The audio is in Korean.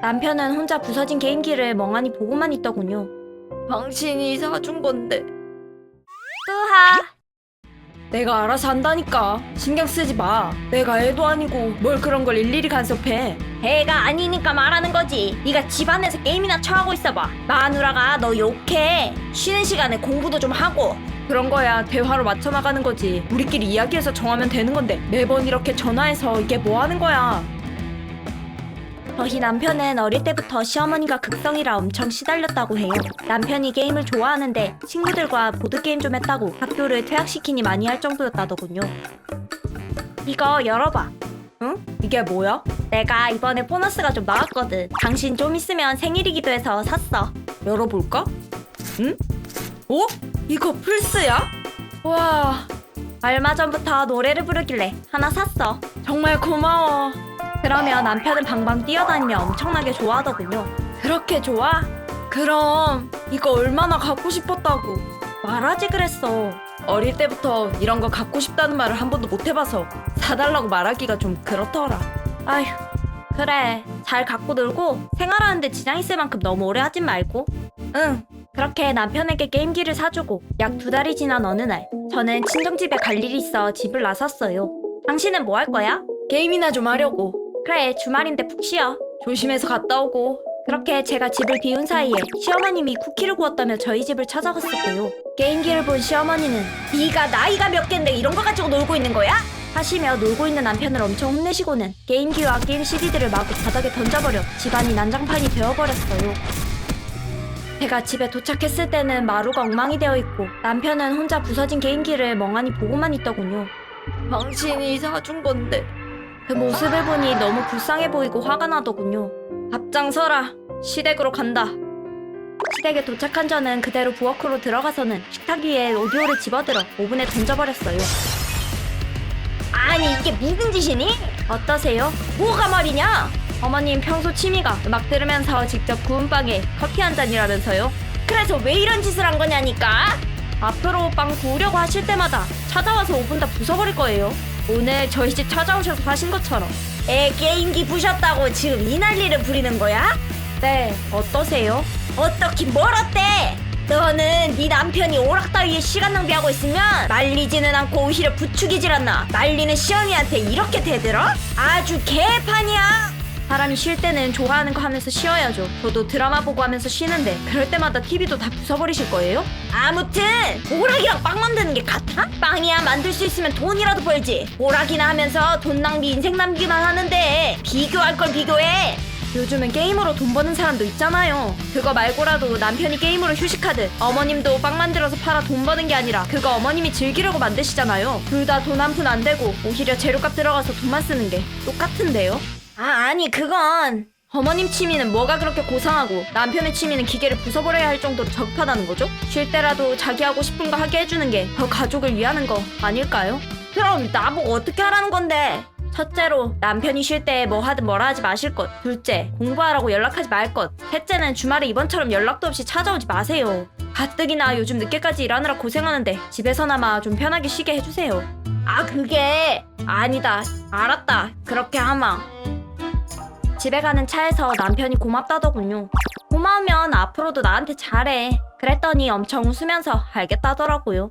남편은 혼자 부서진 게임기를 멍하니 보고만 있더군요. 당신이 사준 건데 뜨하! 내가 알아서 한다니까 신경 쓰지 마 내가 애도 아니고 뭘 그런 걸 일일이 간섭해 애가 아니니까 말하는 거지. 네가 집안에서 게임이나 쳐하고 있어봐. 마누라가 너 욕해. 쉬는 시간에 공부도 좀 하고. 그런 거야 대화로 맞춰 나가는 거지 우리끼리 이야기해서 정하면 되는 건데 매번 이렇게 전화해서 이게 뭐 하는 거야 저희 남편은 어릴 때부터 시어머니가 극성이라 엄청 시달렸다고 해요. 남편이 게임을 좋아하는데 친구들과 보드게임 좀 했다고 학교를 퇴학시키니 많이 할 정도였다더군요. 이거 열어봐. 응? 이게 뭐야? 내가 이번에 보너스가 좀 나왔거든. 당신 좀 있으면 생일이기도 해서 샀어. 열어볼까? 응? 어? 이거 플스야? 와 얼마 전부터 노래를 부르길래 하나 샀어. 정말 고마워 그러면 남편은 방방 뛰어다니며 엄청나게 좋아하더군요. 그렇게 좋아? 그럼 이거 얼마나 갖고 싶었다고 말하지 그랬어. 어릴 때부터 이런 거 갖고 싶다는 말을 한 번도 못 해봐서 사달라고 말하기가 좀 그렇더라 아휴, 그래. 잘 갖고 놀고 생활하는데 지장 있을 만큼 너무 오래 하진 말고. 응. 그렇게 남편에게 게임기를 사주고 약 두 달이 지난 어느 날 저는 친정집에 갈 일이 있어 집을 나섰어요. 당신은 뭐 할 거야? 게임이나 좀 하려고 그래, 주말인데 푹 쉬어. 조심해서 갔다 오고 그렇게 제가 집을 비운 사이에 시어머님이 쿠키를 구웠다며 저희 집을 찾아갔었대요. 게임기를 본 시어머니는 네가 나이가 몇 갠데 이런 거 가지고 놀고 있는 거야? 하시며 놀고 있는 남편을 엄청 혼내시고는 게임기와 게임 CD들을 마구 바닥에 던져버려 집안이 난장판이 되어버렸어요. 제가 집에 도착했을 때는 마루가 엉망이 되어 있고 남편은 혼자 부서진 게임기를 멍하니 보고만 있더군요. 당신이 사준 건데 그 모습을 보니 너무 불쌍해 보이고 화가 나더군요. 앞장서라 시댁으로 간다 시댁에 도착한 저는 그대로 부엌으로 들어가서는 식탁 위에 오디오를 집어들어 오븐에 던져버렸어요. 아니 이게 무슨 짓이니? 어떠세요? 뭐가 말이냐? 어머님 평소 취미가 음악 들으면서 직접 구운 빵에 커피 한 잔이라면서요? 그래서 왜 이런 짓을 한 거냐니까? 앞으로 빵 구우려고 하실 때마다 찾아와서 오븐 다 부숴버릴 거예요. 오늘 저희 집 찾아오셔서 하신 것처럼. 에 게임기 부셨다고 지금 이 난리를 부리는 거야? 네, 어떠세요? 어떻긴 뭘 어때? 너는 네 남편이 오락 따위에 시간 낭비하고 있으면 말리지는 않고 오히려 부추기질 않나 말리는 시어미한테 이렇게 대들어? 아주 개판이야 사람이 쉴 때는 좋아하는 거 하면서 쉬어야죠 저도 드라마 보고 하면서 쉬는데 그럴 때마다 TV도 다 부숴버리실 거예요? 아무튼 오락이랑 빵 만드는 게 같아? 빵이야 만들 수 있으면 돈이라도 벌지 오락이나 하면서 돈 낭비 인생 낭비만 하는데 비교할 걸 비교해 요즘은 게임으로 돈 버는 사람도 있잖아요. 그거 말고라도 남편이 게임으로 휴식하듯 어머님도 빵 만들어서 팔아 돈 버는 게 아니라 그거 어머님이 즐기려고 만드시잖아요. 둘 다 돈 한 푼 안 되고 오히려 재료값 들어가서 돈만 쓰는 게 똑같은데요? 아, 아니 그건 어머님 취미는 뭐가 그렇게 고상하고 남편의 취미는 기계를 부숴버려야 할 정도로 적합하다는 거죠? 쉴 때라도 자기 하고 싶은 거 하게 해주는 게 더 가족을 위하는 거 아닐까요? 그럼 나보고 어떻게 하라는 건데? 첫째로 남편이 쉴 때 뭐 하든 뭐라 하지 마실 것. 둘째 공부하라고 연락하지 말 것. 셋째는 주말에 이번처럼 연락도 없이 찾아오지 마세요. 가뜩이나 요즘 늦게까지 일하느라 고생하는데 집에서나마 좀 편하게 쉬게 해주세요. 아 그게 아니다. 알았다. 그렇게 하마 집에 가는 차에서 남편이 고맙다더군요. 고마우면 앞으로도 나한테 잘해. 그랬더니 엄청 웃으면서 알겠다더라고요